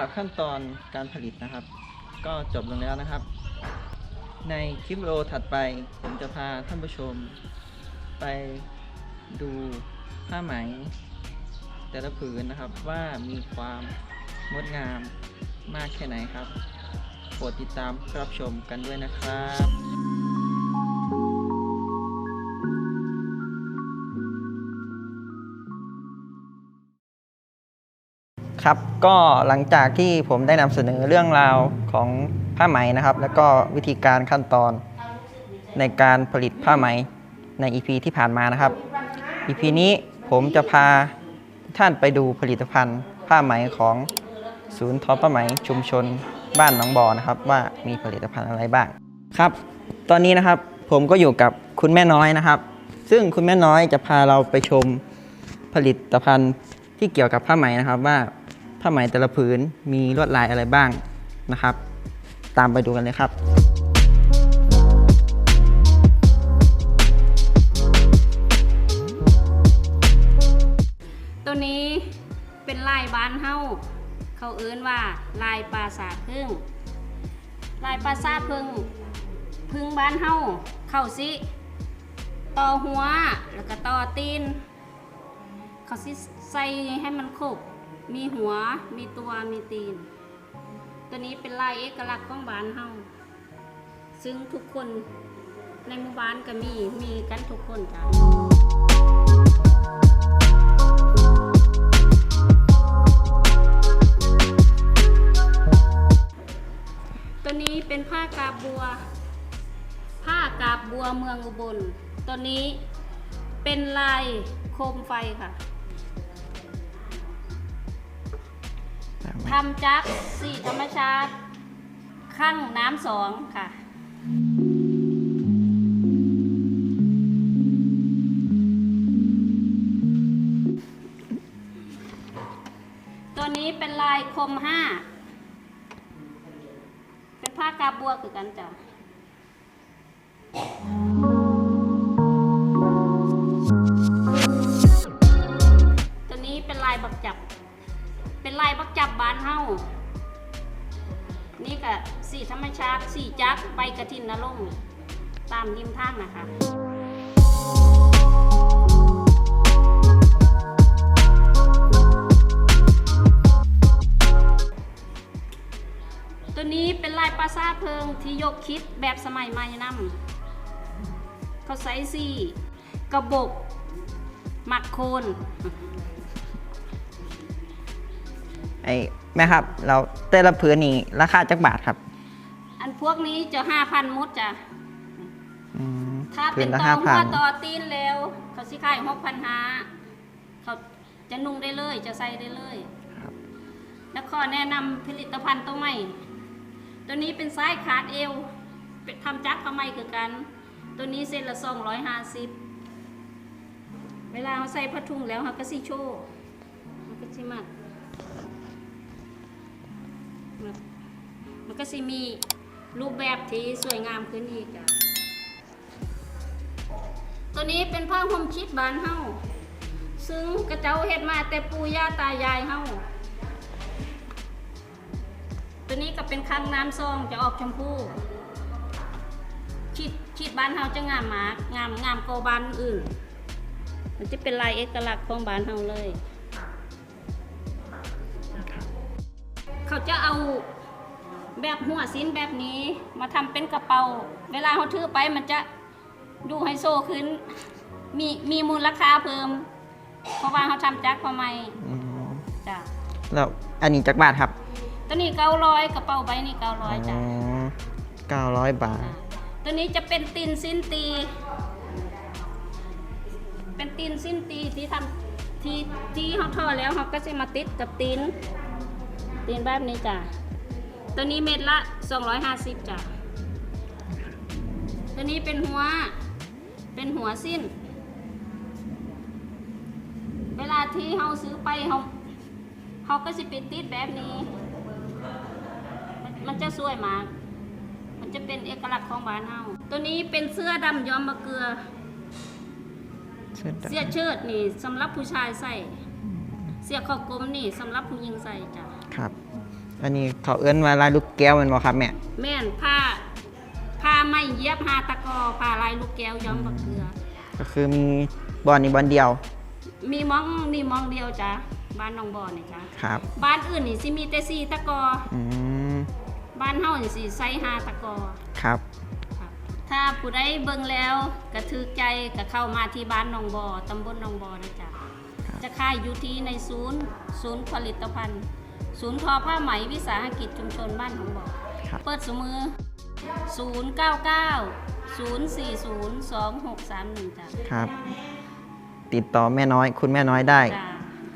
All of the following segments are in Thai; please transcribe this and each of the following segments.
หรับขั้นตอนการผลิตนะครับ ก็จบลงแล้วนะครับ ในคลิปวิดีโอถัดไป ผมจะพาท่านผู้ชม ไปดูผ้าไหม แต่ละผืนนะครับว่ามีความงดงามมากแค่ไหนครับโปรดติดตามรับชมกันด้วยนะครับ ครับก็หลังจากที่ผมได้นำเสนอเรื่องราวของผ้าไหมนะครับ แล้วก็วิธีการขั้นตอนในการผลิตผ้าไหมใน EP ที่ผ่านมานะครับ EP นี้ผมจะพาท่านไปดูผลิตภัณฑ์ผ้าไหมของศูนย์ทอผ้าไหมชุมชนบ้านหนองบอนะครับ ว่ามีผลิตภัณฑ์อะไรบ้างครับ ตอนนี้นะครับผมก็อยู่กับคุณแม่น้อยนะครับ ซึ่งคุณแม่น้อยจะพาเราไปชมผลิตภัณฑ์ที่เกี่ยวกับผ้าไหมนะครับว่า ผ้าไหมแต่ละผืนมีลวดลายอะไรบ้างนะครับ ตามไปดูกันเลยครับตัวนี้เป็นลายบ้านเฮาเขาเอื้นว่าลายปราสาทพึ่งลายปราสาทพึ่งพึ่งบ้านเฮาเข้าสิต่อหัวแล้วก็ต่อตีน เขาสิใส่ให้มันครบ มีหัว มีตัว มีตีน ตัวนี้เป็นลายเอกลักษณ์ของบ้านเฮา ซึ่งทุกคนในหมู่บ้านก็มี มีกันทุกคนจ้ะ ตัวนี้เป็นผ้ากาบบัว ผ้ากาบบัวเมืองอุบล ตัวนี้เป็นลายโคมไฟค่ะ ทำจากสีธรรมชาติ ข้างน้ำสองค่ะตัวนี้เป็นลายคมห้าเป็นผ้ากาบัวคือกันจ้ะ บักจับบานเฮานี่ก็สีธรรมชาติสีจักใบกระถินนรงตามริมทางนะคะตัวนี้เป็นลายปราสาทเพลิงที่ยกคิดแบบสมัยใหม่นำเขาใส่สีกระบอกหมักโคน ไอ้แม่ครับ เราแต่ละผืนนี่ราคาจักบาทครับ อันพวกนี้จะห้าพันมดจ้ะ อืมถ้าผืเป็นนละต่อห้าหัพัวนต่อตีนแล้ว เขาสิขายหกพันห้าเขาจะนุ่งได้เลย จะใส่ได้เลย ครับแล้วขอแนะนำผลิตภัณฑ์ตัวใหม่ ตัวนี้เป็นไซส์ขาดเอวเป็นทำจักรทำไมคือกัน ตัวนี้เส้นละสองร้อยห้าสิบเวลาเราใส่ผ้าถุงแล้วเขาก็สิโชว์มันก็สิมัด มัดมันก็สิมีรูปแบบที่สวยงามขึ้นอีกจ้ะตัวนี้เป็นผ้าห่มชิดบานเฮาซึ่งกระเจ้าเฮ็ดมาแต่ปู่ย่าตายายเฮาตัวนี้ก็เป็นคังน้ำซองจะออกชมพูชิดชิดบ้านเฮาจะงามมากงามงามกว่าบ้านอื่น มันจะเป็นลายเอกลักษณ์ของบ้านเฮาเลย เขาจะเอาแบบหัวสิ้นแบบนี้มาทำเป็นกระเป๋า เวลาเขาถือไปมันจะดูไฮโซขึ้น มีมีมูลค่าเพิ่ม เพราะว่าเขาทำจากผ้าไหมอืมจ้ะแล้วอันนี้จักบาทครับตัวนี้เก้าร้อยกระเป๋าใบนี้เก้าร้อยจ้ะเก้าร้อยบาท ตัวนี้จะเป็นตีนสิ้นตี เป็นตีนสิ้นตีที่ทำที่ที่เขาทอแล้วเขาก็จะมาติดกับตีน ตีนแบบนี้จ้ะตัวนี้เม็ดละ 250จ้ะตัวนี้เป็นหัว เป็นหัวสิ้น เวลาที่เขาซื้อไปเขาเขาก็จะไปติดแบบนี้มันมันจะสวยมากมันจะเป็นเอกลักษณ์ของบ้านเฮาตัวนี้เป็นเสื้อดำย้อมมะเกลือ เสื้อดำเสื้อเชิ้ตนี่สำหรับผู้ชายใส่ เสียข้อกลมนี่สำหรับผู้หญิงใส่จ้ะครับ อันนี้เขาเอื้อนว่าลายลูกแก้วแมันบ่ครับแม่ แม่นผ้าผ้าไม่เย็บหาตะกอผ้าลายลูกแก้วย้อมบักเกลือ ก็คือมีบอลนี้บอลเดียวมีมองนี่มองเดียวจ้ะบ้านหนองบ่อนี่จ้ะครับ บ้านอื่นนี่สิมีแต่สีตะกอ อืมบ้านเฮานี่สิใส่หาตะกอ ครับ ครับถ้าผู้ใดเบิ่งแล้วกระทึกใจก็เข้ามาที่บ้านหนองบ่อตำบลหนองบ่อนะจ๊ะครับ จะค่ายอยู่ที่ในศูนย์ศูนย์ผลิตภัณฑ์ ศูนย์ทอผ้าไหมวิสาหกิจชุมชนบ้านหนองบ่อครับ เปิดสมือ 099 040 2631จ้ะครับ ติดต่อแม่น้อย คุณแม่น้อยได้ จ้ะ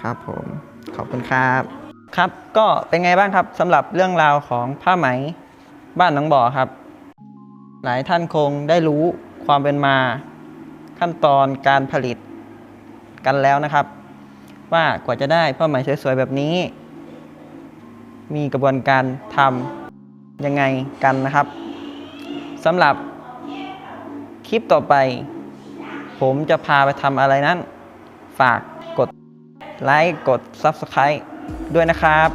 ครับผมขอบคุณครับ ครับก็เป็นไงบ้างครับสำหรับเรื่องราวของผ้าไหมบ้านหนองบ่อครับ หลายท่านคงได้รู้ความเป็นมา ขั้นตอนการผลิตกันแล้วนะครับ ว่ากว่าจะได้ผ้าไหมสวยๆแบบนี้ มีกระบวนการทำยังไงกันนะครับสำหรับคลิปต่อไป ผมจะพาไปทำอะไรนั้น ฝากกดไลค์กด Subscribe ด้วยนะครับ